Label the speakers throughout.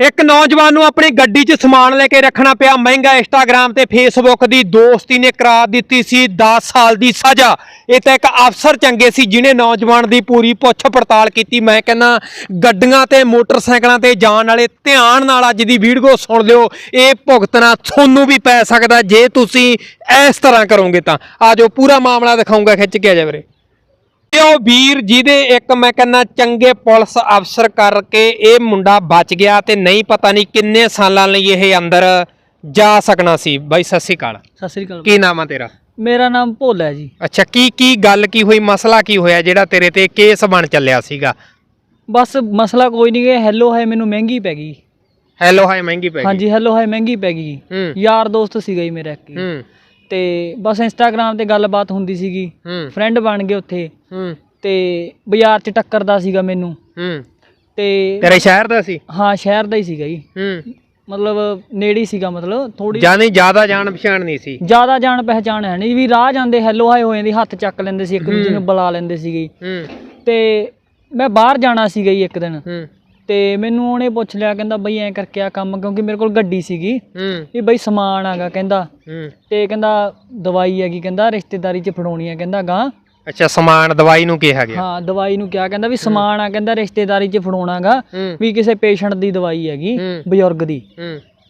Speaker 1: ਇੱਕ ਨੌਜਵਾਨ ਨੂੰ ਆਪਣੀ ਗੱਡੀ 'ਚ ਸਮਾਨ ਲੈ ਕੇ ਰੱਖਣਾ ਪਿਆ। ਮਹਿੰਗਾ ਇੰਸਟਾਗ੍ਰam ਤੇ ਫੇਸਬੁੱਕ ਦੀ ਦੋਸਤੀ ਨੇ ਕਰਾਰ ਦਿੱਤੀ ਸੀ। 10 ਸਾਲ ਦੀ ਸਜ਼ਾ। ਇਹ ਤਾਂ ਇੱਕ ਅਫਸਰ ਚੰਗੇ ਸੀ ਜਿਨੇ ਨੌਜਵਾਨ ਦੀ ਪੂਰੀ ਪੁੱਛ ਪੜਤਾਲ ਕੀਤੀ। ਮੈਂ ਕਹਿੰਦਾ, ਗੱਡੀਆਂ ਤੇ, ਮੋਟਰਸਾਈਕਲਾਂ ਤੇ ਜਾਣ ਵਾਲੇ ਧਿਆਨ ਨਾਲ ਅੱਜ ਦੀ ਵੀਡੀਓ ਸੁਣ ਲਿਓ। ਇਹ ਭੁਗਤਣਾ ਤੁਹਾਨੂੰ ਵੀ ਪੈ ਸਕਦਾ। ਜੇ ਤੁਸੀਂ ਇਸ ਤਰ੍ਹਾਂ ਕਰੋਗੇ ਤਾਂ। ਆਜੋ ਪੂਰਾ ਮਾਮਲਾ ਦਿਖਾਉਂਗਾ ਖਿੱਚ ਕੇ ਆ ਜਾ ਵੀਰੇ। ਉਹ ਵੀਰ ਜਿਹਦੇ ਇੱਕ ਮੈਂ ਕਹਿੰਦਾ ਚੰਗੇ ਪੁਲਿਸ ਅਫਸਰ ਕਰਕੇ ਇਹ ਮੁੰਡਾ ਬਚ ਗਿਆ ਤੇ ਨਹੀਂ ਪਤਾ ਨਹੀਂ ਕਿੰਨੇ ਸਾਲਾਂ ਲਈ ਇਹ ਅੰਦਰ ਜਾ ਸਕਣਾ ਸੀ। ਬਾਈ ਸਤਿ ਸ਼੍ਰੀ ਅਕਾਲ।
Speaker 2: ਸਤਿ ਸ੍ਰੀ ਅਕਾਲ
Speaker 1: ਕੀ ਨਾਮ ਆ ਤੇਰਾ?
Speaker 2: ਮੇਰਾ ਨਾਮ ਭੋਲਾ ਹੈ ਜੀ।
Speaker 1: ਅੱਛਾ ਕੀ ਕੀ ਗੱਲ ਕੀ ਹੋਈ ਮਸਲਾ ਕੀ ਹੋਇਆ ਜਿਹੜਾ ਤੇਰੇ ਤੇ ਕੇਸ ਬਣ ਚੱਲਿਆ ਸੀਗਾ?
Speaker 2: ਬਸ ਮਸਲਾ ਕੋਈ ਨਹੀਂ ਗਿਆ ਹੈਲੋ ਹਾਏ ਮੈਨੂੰ ਮਹਿੰਗੀ ਪੈ ਗਈ।
Speaker 1: ਹੈਲੋ ਹਾਈ ਮਹਿੰਗੀ ਪੈ ਗਈ।
Speaker 2: ਹਾਂਜੀ ਹੈਲੋ ਹਾਏ ਮਹਿੰਗੀ ਪੈ ਗਈ।
Speaker 1: ਹੂੰ।
Speaker 2: ਯਾਰ ਦੋਸਤ ਸੀਗਾ ਜੀ ਮੇਰਾ ਇੱਕ। ਹੀ।
Speaker 1: ਹੂੰ।
Speaker 2: ਤੇ ਬਸ ਇੰਸਟਾਗ੍ਰam ਤੇ ਗੱਲਬਾਤ ਹੁੰਦੀ ਸੀਗੀ।
Speaker 1: ਹੂੰ।
Speaker 2: ਫਰੈਂਡ ਬਣ ਗਏ ਉੱਥੇ।
Speaker 1: ਹੂੰ।
Speaker 2: ਤੇ ਬਾਜ਼ਾਰ 'ਚ ਟੱਕਰਦਾ ਸੀਗਾ ਮੈਨੂੰ।
Speaker 1: ਹੂੰ।
Speaker 2: ਤੇ
Speaker 1: ਤੇਰੇ ਸ਼ਹਿਰ ਦਾ ਸੀ?
Speaker 2: ਹਾਂ ਸ਼ਹਿਰ ਦਾ ਹੀ ਸੀਗਾ ਜੀ।
Speaker 1: ਹੂੰ।
Speaker 2: ਮਤਲਬ ਨੇੜੇ ਹੀ ਸੀਗਾ ਮਤਲਬ ਥੋੜੀ
Speaker 1: ਜਾਨੀ ਜ਼ਿਆਦਾ ਜਾਣ ਪਛਾਣ ਨਹੀਂ ਸੀ?
Speaker 2: ਜ਼ਿਆਦਾ ਜਾਣ ਪਹਿਚਾਣ ਹੈ ਨਹੀਂ। ਵੀ ਰਾਹ ਜਾਂਦੇ ਹੈਲੋ ਹਾਏ ਹੋ ਜਾਂਦੀ ਹੱਥ ਚੱਕ ਲੈਂਦੇ ਸੀ ਇੱਕ ਦੂਜੇ ਨੂੰ ਬੁਲਾ ਲੈਂਦੇ ਸੀਗੇ।
Speaker 1: ਹੂੰ।
Speaker 2: ਤੇ ਮੈਂ ਬਾਹਰ ਜਾਣਾ ਸੀਗਾ ਜੀ ਇੱਕ ਦਿਨ।
Speaker 1: ਹੂੰ।
Speaker 2: ਤੇ ਮੈਨੂੰ ਉਹਨੇ ਪੁੱਛ ਲਿਆ ਕਹਿੰਦਾ ਬਈ ਐਂ ਕਰਕੇ ਆ ਕੰਮ ਕਿਉਂਕਿ ਮੇਰੇ ਕੋਲ ਗੱਡੀ ਸੀਗੀ।
Speaker 1: ਹੂੰ।
Speaker 2: ਵੀ ਬਈ ਸਮਾਨ ਆਗਾ ਕਹਿੰਦਾ।
Speaker 1: ਹੂੰ।
Speaker 2: ਤੇ ਕਹਿੰਦਾ ਦਵਾਈ ਹੈਗੀ ਕਹਿੰਦਾ ਰਿਸ਼ਤੇਦਾਰੀ 'ਚ ਫੜਾਉਣੀ ਆ ਕਹਿੰਦਾ ਗਾਂ।
Speaker 1: ਅੱਛਾ ਸਮਾਨ ਦਵਾਈ ਨੂੰ ਕਿਹਾ ਗਿਆ।
Speaker 2: ਹਾਂ ਦਵਾਈ ਨੂੰ ਕਿਹਾ ਕਹਿੰਦਾ ਵੀ ਸਮਾਨ ਆ ਕਹਿੰਦਾ ਰਿਸ਼ਤੇਦਾਰੀ 'ਚ ਫੜਾਉਣਾਗਾ ਵੀ ਕਿਸੇ ਪੇਸ਼ੈਂਟ ਦੀ ਦਵਾਈ ਹੈਗੀ। ਬਜ਼ੁਰਗ ਦੀ।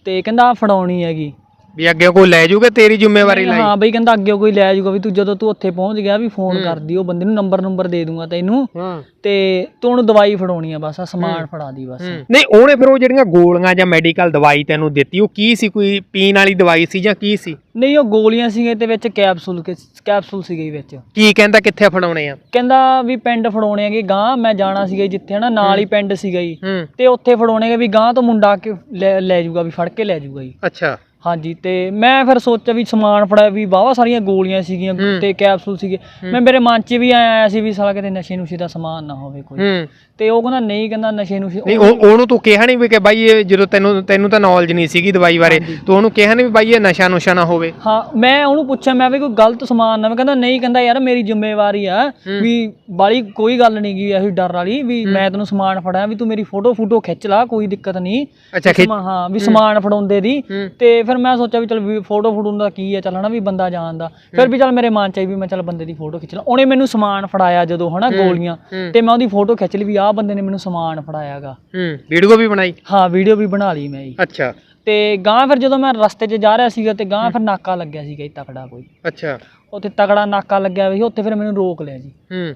Speaker 2: ਤੇ ਕਹਿੰਦਾ ਫੜਾਉਣੀ ਹੈਗੀ।
Speaker 1: ਵੀ ਅੱਗੇ ਕੋਈ ਲੈ ਜਾਊਗਾ ਤੇਰੀ ਜ਼ਿੰਮੇਵਾਰੀ ਲਈ?
Speaker 2: ਹਾਂ ਬਈ ਕਹਿੰਦਾ ਅੱਗੇ ਕੋਈ ਲੈ ਜਾਊਗਾ ਵੀ ਤੂੰ ਜਦੋਂ ਤੂੰ ਉੱਥੇ ਪਹੁੰਚ ਗਿਆ ਵੀ ਫੋਨ ਕਰਦੀ ਉਹ ਬੰਦੇ ਨੂੰ ਨੰਬਰ ਨੰਬਰ ਦੇ ਦੂੰਗਾ ਤੈਨੂੰ।
Speaker 1: ਹਾਂ।
Speaker 2: ਤੇ ਤੂੰ ਉਹਨੂੰ ਦਵਾਈ ਫੜਾਉਣੀ ਆ ਬਸ ਆ ਸਮਾਨ ਫੜਾ ਦੀ ਬਸ।
Speaker 1: ਨਹੀਂ ਉਹਨੇ ਫਿਰ ਉਹ ਜਿਹੜੀਆਂ ਗੋਲੀਆਂ ਜਾਂ ਮੈਡੀਕਲ ਦਵਾਈ ਤੈਨੂੰ ਦਿੱਤੀ ਉਹ ਕੀ ਸੀ ਕੋਈ ਪੀਣ ਵਾਲੀ ਦਵਾਈ ਸੀ ਜਾਂ ਕੀ ਸੀ?
Speaker 2: ਨਹੀਂ ਉਹ ਗੋਲੀਆਂ ਸੀਗੇ ਤੇ ਵਿੱਚ ਕੈਪਸੂਲ ਕੈਪਸੂਲ ਸੀਗੇ ਵਿੱਚ।
Speaker 1: ਕੀ ਕਹਿੰਦਾ ਕਿੱਥੇ ਫੜਾਉਣੇ ਆ?
Speaker 2: ਕਹਿੰਦਾ ਵੀ ਪਿੰਡ ਫੜਾਉਣੇ ਹੈਗੇ ਗਾਂ ਮੈਂ ਜਾਣਾ ਸੀਗਾ ਜਿੱਥੇ ਹਨਾ ਨਾਲ ਹੀ ਪਿੰਡ ਸੀਗਾ ਜੀ। ਤੇ ਉੱਥੇ ਫੜਾਉਣੇ ਹੈਗੇ ਵੀ ਗਾਂ ਤੋਂ ਮੁੰਡਾ ਕੇ ਲੈ ਲੈ ਜਾਊਗਾ ਵੀ ਫੜ ਕੇ ਲੈ ਜਾਊਗਾ ਜੀ।
Speaker 1: ਅੱਛਾ।
Speaker 2: ਹਾਂਜੀ ਤੇ ਮੈਂ ਫਿਰ ਸੋਚਿਆ ਵੀ ਸਮਾਨ ਫੜਾਇਆ ਵੀ ਵਾਹਵਾ ਸਾਰੀਆਂ ਗੋਲੀਆਂ ਸੀਗੀਆਂ। ਤੇ ਕੈਪਸੂਲ ਸੀਗੇ। ਮੈਂ ਮੇਰੇ ਮਨ 'ਚ ਵੀ ਆਇਆ ਆਇਆ ਸੀ ਵੀ ਸਾਲਾ ਕਿਤੇ ਨਸ਼ੇ ਨੁਸ਼ੇ ਦਾ ਸਮਾਨ ਨਾ ਹੋਵੇ ਕੋਈ।
Speaker 1: ਹੂੰ।
Speaker 2: ਤੇ ਉਹ ਕਹਿੰਦਾ ਨਹੀਂ ਕਹਿੰਦਾ ਨਸ਼ੇ ਨੁਸ਼ੇ
Speaker 1: ਨਹੀਂ ਉਹ ਉਹਨੂੰ ਤੂੰ ਕਿਹਾ ਨਹੀਂ ਵੀ ਕਿ ਬਾਈ ਇਹ ਜਦੋਂ ਤੈਨੂੰ ਤੈਨੂੰ ਤਾਂ ਨੌਲੇਜ ਨਹੀਂ ਸੀਗੀ ਦਵਾਈ ਬਾਰੇ ਤੂੰ ਉਹਨੂੰ ਕਿਹਾ ਨਹੀਂ ਵੀ ਬਾਈ ਇਹ ਨਸ਼ਾ ਨੁਸ਼ਾ ਨਾ ਹੋਵੇ।
Speaker 2: ਹਾਂ ਮੈਂ ਉਹਨੂੰ ਪੁੱਛਿਆ ਮੈਂ ਵੀ ਕੋਈ ਗਲਤ ਸਮਾਨ ਨਾ ਮੈਂ ਕਹਿੰਦਾ ਨਹੀਂ ਕਹਿੰਦਾ ਯਾਰ ਮੇਰੀ ਜ਼ਿੰਮੇਵਾਰੀ ਆ ਵੀ ਬਾਲੀ ਕੋਈ ਗੱਲ ਨਹੀਂ ਗਈ ਇਹੀ ਡਰ ਵਾਲੀ ਵੀ ਮੈਂ ਤੈਨੂੰ ਸਮਾਨ ਫੜਾਇਆ ਵੀ ਤੂੰ ਮੇਰੀ ਫੋਟੋ ਫੋਟੋ ਖਿੱਚ ਲਾ ਕੋਈ ਦਿੱਕਤ ਨਹੀਂ
Speaker 1: ਅੱਛਾ ਖਿੱਚ
Speaker 2: ਸਮਾ- ਹਾਂ ਵੀ ਸਮਾਨ ਫੜਾਉਂਦੇ ਦੀ
Speaker 1: ਹੂੰ।
Speaker 2: ਤੇ ਫਿਰ ਮੈਂ ਸੋਚਿਆ ਵੀ ਚਲ ਫੋਟੋ ਫੜਾਉਣ ਦਾ ਕੀ ਹੈ ਚੱਲ ਹਨਾ ਵੀ ਬੰਦਾ ਜਾਣਦਾ। ਫਿਰ ਵੀ ਚੱਲ ਮੇਰੇ ਮਨ ਚ ਆਈ ਵੀ ਮੈਂ ਚੱਲ ਬੰਦੇ ਦੀ ਫੋਟੋ ਖਿੱਚ ਲਾਂ। ਉਹਨੇ ਮੈਨੂੰ ਸਮਾਨ ਫੜਾਇਆ ਜਦੋਂ ਹਨਾ ਗੋਲੀਆਂ
Speaker 1: ਹੂੰ।
Speaker 2: ਤੇ ਮੈਂ ਉਹਦੀ ਫੋਟੋ ਖਿੱਚ ਲਈ ਵੀ ਆਹ ਬੰਦੇ ਨੇ ਮੈਨੂੰ ਸਮਾਨ ਫੜਾਇਆਗਾ।
Speaker 1: ਹੂੰ ਵੀਡੀਓ ਵੀ ਬਣਾਈ?
Speaker 2: ਹਾਂ ਵੀਡੀਓ ਵੀ ਬਣਾ ਲਈ ਮੈਂ ਜੀ।
Speaker 1: ਅੱਛਾ।
Speaker 2: ਤੇ ਗਾਂ ਫਿਰ ਜਦੋਂ ਮੈਂ ਰਸਤੇ 'ਚ ਜਾ ਰਿਹਾ ਸੀਗਾ ਤੇ ਗਾਂ ਫਿਰ ਨਾਕਾ ਲੱਗਿਆ ਸੀਗਾ ਜੀ ਤਕੜਾ ਕੋਈ।
Speaker 1: ਅੱਛਾ।
Speaker 2: ਉੱਥੇ ਤਗੜਾ ਨਾਕਾ ਲੱਗਿਆ ਹੋਇਆ ਸੀ ਉੱਥੇ ਫਿਰ ਮੈਨੂੰ ਰੋਕ ਲਿਆ ਜੀ।
Speaker 1: ਹੂੰ।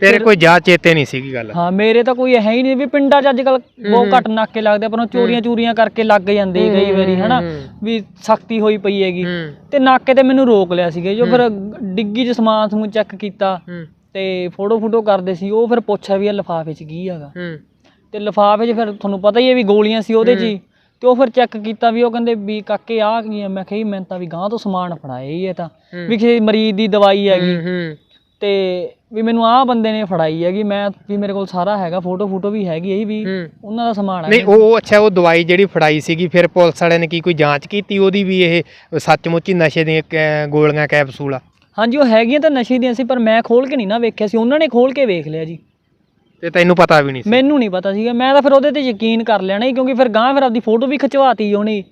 Speaker 1: ਤੇਰੇ ਕੋਈ ਜਾ ਚੇਤੇ ਨਹੀਂ ਸੀਗੀ ਗੱਲ?
Speaker 2: ਹਾਂ ਮੇਰੇ ਤਾਂ ਕੋਈ ਹੈ ਹੀ ਨਹੀਂ ਵੀ ਪਿੰਡਾਂ 'ਚ ਅੱਜ ਕੱਲ ਬਹੁਤ ਘੱਟ ਨਾਕੇ ਲੱਗਦੇ ਪਰ ਉਹ ਚੋਰੀਆਂ ਚੂਰੀਆਂ ਕਰਕੇ ਲੱਗ ਜਾਂਦੇ ਕਈ ਵਾਰੀ ਹਨਾ? ਵੀ ਸਖਤੀ ਹੋਈ ਪਈ ਹੈਗੀ। ਤੇ ਨਾਕੇ ਤੇ ਮੈਨੂੰ ਰੋਕ ਲਿਆ ਸੀਗਾ ਜੋ ਫਿਰ ਡਿੱਗੀ 'ਚ ਸਮਾਨ ਸਮੂਨ ਚੈੱਕ ਕੀਤਾ। ਤੇ ਫੋਟੋ ਫੋਟੋ ਕਰਦੇ ਸੀ ਉਹ ਫਿਰ ਪੁੱਛਿਆ ਵੀ ਇਹ ਲਿਫਾਫੇ 'ਚ ਕੀ ਹੈਗਾ।
Speaker 1: ਹੂੰ।
Speaker 2: ਤੇ ਲਿਫਾਫੇ 'ਚ ਫਿਰ ਤੁਹਾਨੂੰ ਪਤਾ ਹੀ ਹੈ ਵੀ ਗੋਲੀਆਂ ਸੀ ਉਹਦੇ 'ਚ ਹੀ। ਤੇ ਉਹ ਫਿਰ ਚੈੱਕ ਕੀਤਾ ਵੀ ਉਹ ਕਹਿੰਦੇ ਵੀ ਕਾਕੇ ਆਹ ਕੀ ਹੈ? ਮੈਂ ਕਿਹਾ ਜੀ ਮੈਂ ਤਾਂ ਵੀ ਗਾਂ ਤੋਂ ਸਮਾਨ ਫੜਾਇਆ ਹੀ ਇਹ ਤਾਂ।
Speaker 1: ਹੂੰ।
Speaker 2: ਵੀ ਕਿਸੇ ਮਰੀਜ਼ ਦੀ ਦਵਾਈ ਹੈਗੀ।
Speaker 1: ਹੂੰ
Speaker 2: ਤੇ ਵੀ ਮੈਨੂੰ ਆਹ ਬੰਦੇ ਨੇ ਫੜਾਈ ਹੈਗੀ ਮੈਂ ਵੀ ਮੇਰੇ ਕੋਲ ਸਾਰਾ ਹੈਗਾ ਫੋਟੋ ਫੋਟੋ ਵੀ ਹੈਗੀ ਹੈ ਵੀ
Speaker 1: ਹੂੰ।
Speaker 2: ਉਹਨਾਂ ਦਾ ਸਮਾਨ ਹੈ
Speaker 1: ਨਹੀਂ ਉਹ ਅੱਛਾ ਉਹ ਦਵਾਈ ਜਿਹੜੀ ਫੜਾਈ ਸੀਗੀ ਫਿਰ ਪੁਲਿਸ ਵਾਲਿਆਂ ਨੇ ਕੀ ਕੋਈ ਜਾਂਚ ਕੀਤੀ ਉਹਦੀ ਵੀ ਇਹ ਸੱਚਮੁੱਚ ਹੀ ਨਸ਼ੇ ਦੀਆਂ ਗੋਲੀਆਂ ਕੈਪਸੂਲ ਆ?
Speaker 2: ਹਾਂਜੀ ਉਹ ਹੈਗੀਆਂ ਤਾਂ ਨਸ਼ੇ ਦੀਆਂ ਸੀ ਪਰ ਮੈਂ ਖੋਲ ਕੇ ਨਹੀਂ ਨਾ ਵੇਖਿਆ ਸੀ। ਉਹਨਾਂ ਨੇ ਖੋਲ ਕੇ ਵੇਖ ਲਿਆ ਜੀ।
Speaker 1: ਤੇ ਤੈਨੂੰ ਪਤਾ ਵੀ ਨਹੀਂ ਸੀ।
Speaker 2: ਮੈਨੂੰ ਨਹੀਂ ਪਤਾ ਸੀਗਾ। ਮੈਂ ਤਾਂ ਫਿਰ ਉਹਦੇ ਤੇ ਯਕੀਨ ਕਰ ਲੈਣਾ ਹੀ ਕਿਉਂਕਿ ਫਿਰ ਗਾਂ ਫਿਰ ਆਪਦੀ ਫੋਟੋ ਵੀ ਖਿਚਵਾਤੀ ਉਹਨੇ।